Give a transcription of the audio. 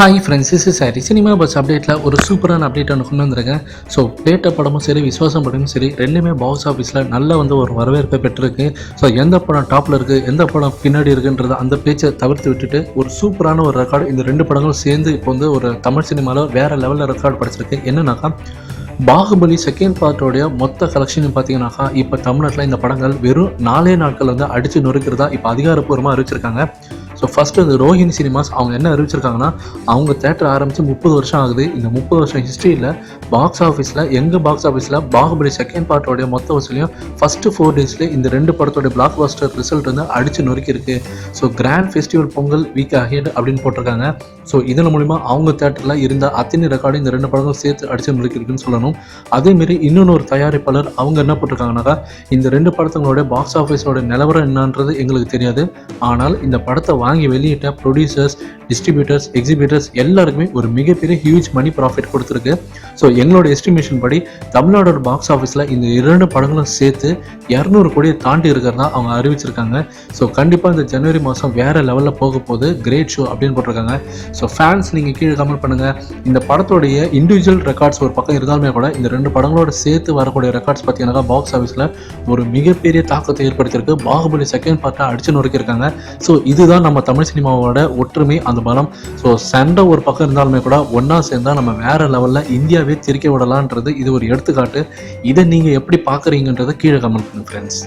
Hi friends is sorry cinema buzz அப்டேட்டில் ஒரு சூப்பரான அப்டேட் ஒன்று கொண்டு வந்திருக்கேன். ஸோ பேட்ட படமும் சரி விஸ்வாசம் படமும் சரி ரெண்டுமே பாக்ஸ் ஆஃபீஸில் நல்ல வந்து ஒரு வரவேற்பை பெற்றிருக்கு. ஸோ எந்த படம் டாப்பில் இருக்குது எந்த படம் பின்னாடி இருக்குன்றத அந்த பேச்சை தவிர்த்து விட்டுட்டு ஒரு சூப்பரான ஒரு ரெக்கார்டு இந்த ரெண்டு படங்களும் சேர்ந்து இப்போ வந்து ஒரு தமிழ் சினிமாவில் வேறு லெவலில் ரெக்கார்டு படிச்சிருக்கு. என்னன்னாக்கா பாகுபலி செகண்ட் பார்ட்டோடைய மொத்த கலெக்ஷன் பார்த்தீங்கன்னாக்கா இப்போ தமிழ்நாட்டில் இந்த படங்கள் வெறும் நாலே நாட்கள் வந்து அடித்து நொறுக்கிறதா இப்போ அதிகாரப்பூர்வமாக அறிவிச்சிருக்காங்க. ஸோ ஃபஸ்ட்டு இந்த ரோஹிணி சினிமாஸ் அவங்க என்ன அறிவிச்சிருக்காங்கன்னா அவங்க தேட்டர் ஆரம்பித்து முப்பது வருஷம் ஆகுது. இந்த முப்பது வருஷம் ஹிஸ்ட்ரியில் பாக்ஸ் ஆஃபீஸில் எங்கள் பாக்ஸ் ஆஃபீஸில் பாகுபலி செகண்ட் பார்ட்டோடைய மொத்த வசூலையும் ஃபஸ்ட்டு ஃபோர் டேஸ்லேயே இந்த ரெண்டு படத்தோடைய பிளாக் பஸ்டர் ரிசல்ட் வந்து அடித்து நொறுக்கியிருக்கு so grand festival Pongal week ahead அப்படின்னு போட்டிருக்காங்க. ஸோ இதன் மூலிமா அவங்க தேட்டரில் இருந்த அத்தனை ரெக்கார்டு இந்த ரெண்டு படங்களும் சேர்த்து அடித்து நொறுக்கியிருக்குன்னு சொல்லணும். அதேமாரி இன்னொன்று ஒரு தயாரிப்பாளர் அவங்க என்ன போட்டிருக்காங்கனாக்கா இந்த ரெண்டு படத்தங்களோட பாக்ஸ் ஆஃபீஸோட நிலவரம் என்னன்றது எங்களுக்கு தெரியாது. ஆனால் இந்த படத்தை வாங்கி வெளியிட்ட ப்ரொடியூசர்ஸ் டிஸ்ட்ரிபியூட்டர்ஸ் எக்ஸிபியூட்டர்ஸ் எல்லாருக்குமே ஒரு மிகப்பெரிய ஹியூஜ் மணி ப்ராஃபிட் கொடுத்துருக்கு. ஸோ எங்களோட எஸ்டிமேஷன் படி தமிழ்நாடோட பாக்ஸ் ஆஃபீஸில் இந்த இரண்டு படங்களும் சேர்த்து இரநூறு கோடியை தாண்டி இருக்கிறதா அவங்க அறிவிச்சிருக்காங்க. ஸோ கண்டிப்பாக இந்த ஜனவரி மாதம் வேறு லெவலில் போக போகுது. கிரேட் ஷோ அப்படின்னு போட்டிருக்காங்க. ஸோ ஃபேன்ஸ் நீங்கள் கீழே கமெண்ட் பண்ணுங்கள் இந்த படத்துடைய இண்டிவிஜுவல் ரெக்கார்ட்ஸ் ஒரு பக்கம் இருந்தாலுமே கூட இந்த ரெண்டு படங்களோட சேர்த்து வரக்கூடிய ரெக்கார்ட்ஸ் பார்த்தீங்கன்னா பாக்ஸ் ஆஃபீஸில் ஒரு மிகப்பெரிய தாக்கத்தை ஏற்படுத்தியிருக்கு. பாகுபலி செகண்ட் பார்ட்டாக அடிச்சு நொறுக்கியிருக்காங்க. ஸோ இதுதான் நம்ம தமிழ் சினிமாவோட ஒற்றுமை அந்த பலம். ஸோ சண்டை ஒரு பக்கம் இருந்தாலுமே கூட ஒன்றா சேர்ந்தால் நம்ம வேற லெவலில் இந்தியாவே திரிக்க விடலான்றது இது ஒரு எடுத்துக்காட்டு. இதை நீங்கள் எப்படி பார்க்குறீங்கன்றதை கீழே கமெண்ட் பண்ணுங்க ஃப்ரெண்ட்ஸ்